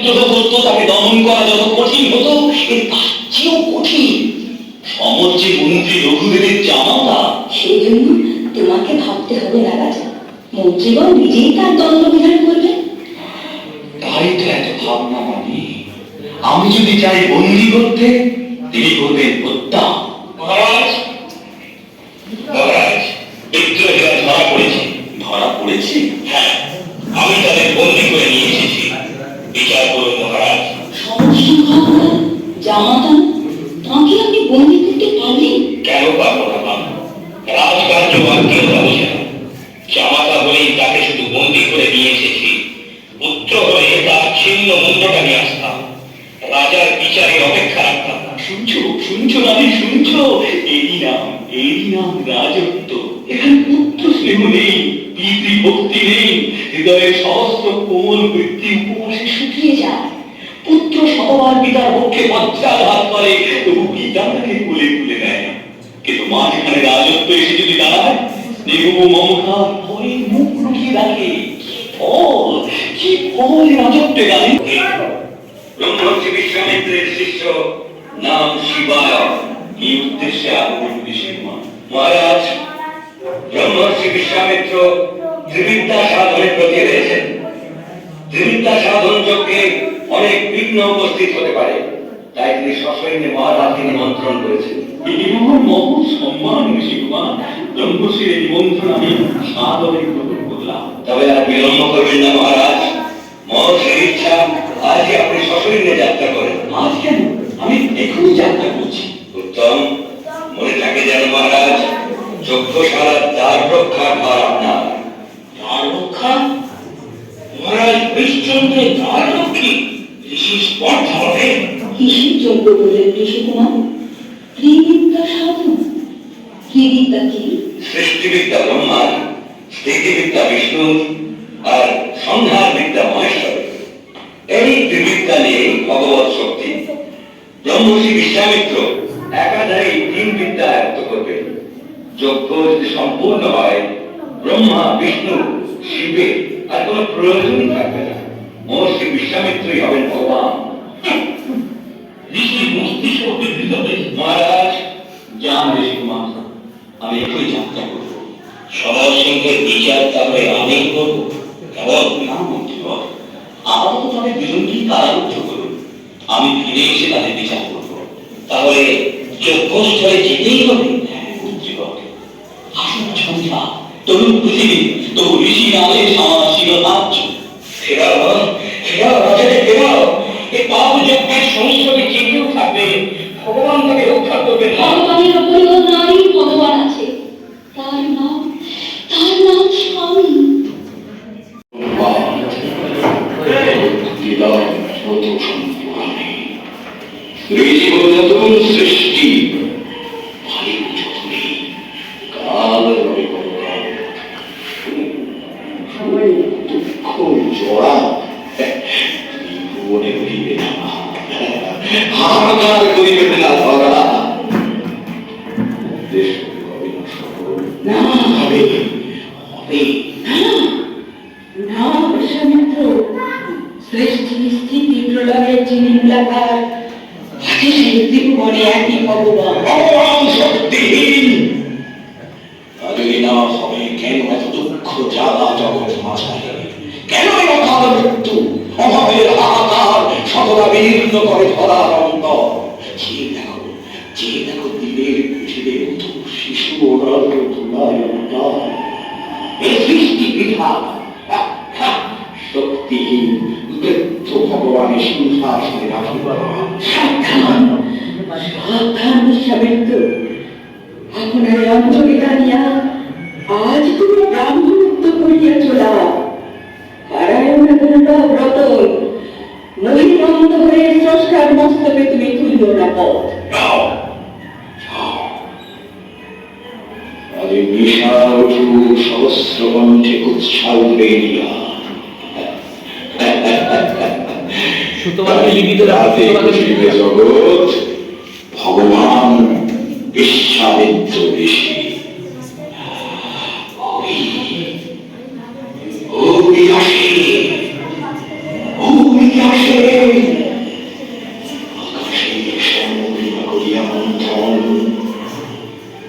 বিদ্রোহ করতো তাকে দমন করা যত কঠিন হতো এর বৃত্তি শুকিয়ে যায়। পুত্র শতবার পিতার পক্ষে বজ্রাঘাত করে, তবু পিতা কোলে তুলে নেয়? কিন্তু মাঝখানে রাজত্ব এসে যদি দাঁড়ায়? স্নেহ মমতার ভয়ে মুখ লুকিয়ে রাখে কি ফল কি ফল রাজত্বে গানে ব্রহ্মর্ষি বিশ্বামিত্রের শিষ্য, নাম শিবায়। এই উদ্দেশ্যে আগমন করেছেন মহারাজ, ব্রহ্মর্ষি বিশ্বামিত্র ত্রিবিদ্যা সাধনের প্রতি রয়েছেন। ত্রিবিদ্যা সাধন যজ্ঞে অনেক বিঘ্ন উপস্থিত হতে পারে। তাই তিনি সসৈন্যে মহারাজকে নিমন্ত্রণ করেছেন। মহৎ সম্মান ঋষিকুমার নিমন্ত্রণ আমি সাদরে গ্রহণ করলাম। তবে আর বিলম্ব করবেন না মহারাজ। কিসের যোগ্য বললেন ঋষিকুমার ত্রিবিদ্যা সাধন? ত্রিবিদ্যা কি? সৃষ্টিবিদ্যা স্থিতিবিদ্যা আর সংহার বিদ্যা মহেশ্বর। এই ত্রিবিদ্যা নিয়ে ভগবত শক্তি। বিশ্বামিত্র একাধারে তিন বিদ্যা আয়ত্ত করবেন। যজ্ঞ যদি সম্পূর্ণ হয়, ব্রহ্মা, বিষ্ণু শিবের আর কোনো প্রয়োজনই থাকবে না। মহর্ষি বিশ্বামিত্রই হবেন ভগবান। মহারাজ যান ঋষি কুমার আমি এখনই যাত্রা করব। সঙ্গে বিচার তাহলে আমি করব। কেবল না মন্ত্রীবর আপাতত তাদের দুজনকেই কারারুদ্ধ করুন আমি ফিরে এসে তাদের বিচার করব। তাহলে যজ্ঞস্থলে যেতেই হবে। হ্যাঁ মন্ত্রীবর আসুন, সন্ধ্যা। তরুণ পৃথিবী, তবু ঋষি আদেশ আমার শিরোধার্য ফেরাও ফেরাও রাজাকে ফেরাও। এ পাপ যজ্ঞের যে থাকবে? ভগবান তাকে রক্ষা করবে সৃষ্টি স্থিতি প্রলয়ের কেন এত দুঃখ জ্বালা জগৎ মাঝারে কেন অকাল মৃত্যু অভাবের হাহাকার সকলা বিলীর্ণ করে ধরার ব্রাহ্মণত্ব করিয়া চলা পারায়ণ দুর্গা ব্রত মহিমন্ত হয়ে স্রষ্টার মস্তকে তুমি তুলিল না পথ যাও যাও আরে নিশা উঠু সহস্র কণ্ঠে উৎসাহ বেরিয়া সুতমাকে লিখিত জগৎ ভগবান বিশ্বামিত্র ঋষি।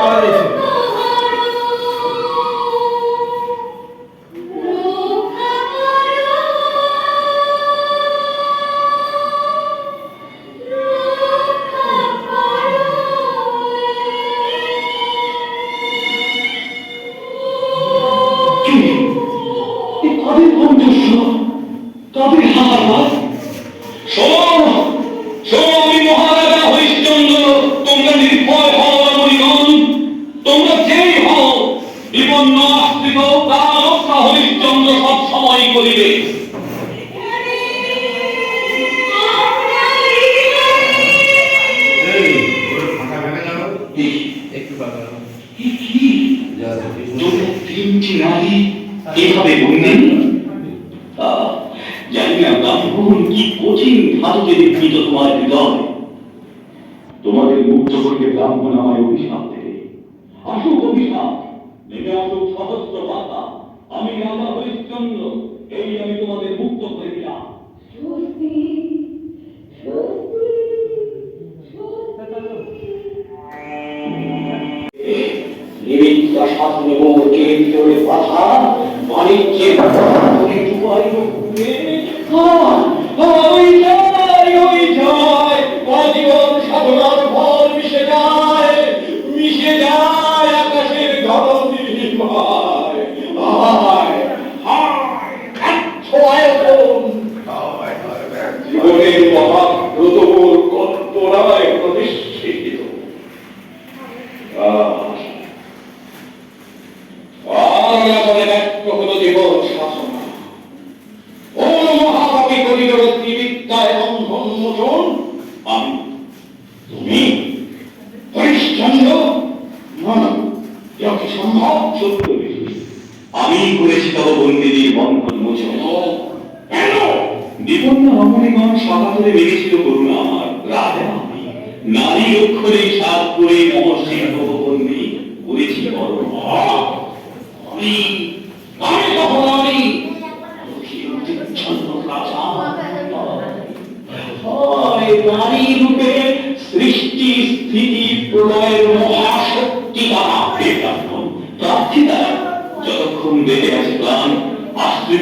আমাদের দেশে কবে কণ্ঠস্বর কবে হাহাকার। নারী এভাবে আহ, জানি না ব্রাহ্মণ কি কঠিন ধাতুকে বিকৃত তোমার হৃদয়? তোমাদের মুক্ত করতে ব্রাহ্মণ আমায় অভিশাপ দেবে। আসুক অভিশাপ নেমে আসুক সহস্র পাতা আমি রাজা হরিশ্চন্দ্র এই আমি তোমাদের মুক্ত করে দিলাম। ভিতরে বাধা বাণিজ্যে ডুবাই রূপে ওই যায় ওই যায় আজীবন সাধনার ফল মিশে যায় মিশে যায় আকাশের গরম নির্ভয় হায় হায় কাচ্ছ আয়তন জীবনের মহাব্রতমূল কল্পনায় প্রতিষ্ঠিত আহ অনাগলে ব্যক্ত হলো জীবন শাসনা ও মহাপাপী করিডোর ত্রিবিদ্যায় বন্ধন মোচন আমি তুমি হরিশ্চন্দ্র না না এরা কি সম্ভব সত্য আমি করেছি বন্দিনীর বন্ধন মোচন কেন? বিপন্ন রমণীগণ করুণা আমার। আমি নারী অক্ষরে করে করেছি বড় আমি আমি তখন আমি নারী রূপে সৃষ্টি স্থিতি প্রলয়ের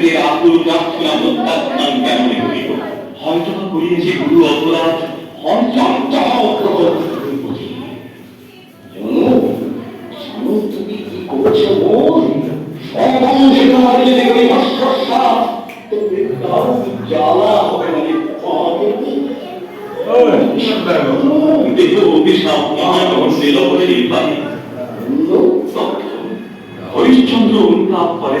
আশ্রিতের আকুল প্রার্থনা প্রত্যাখ্যান কেমন করিব হয়তো করিয়েছে গুরু অপরাধ তুমি কি করছ মন? সর্বাংশে তোমার যদি ভাস্কর্ষা তবে তাও জ্বালা হবে মানে দেখো অভিশাপ মহানগর নীলবশী বাড়ি হরিশ্চন্দ্র উন্তাপ করে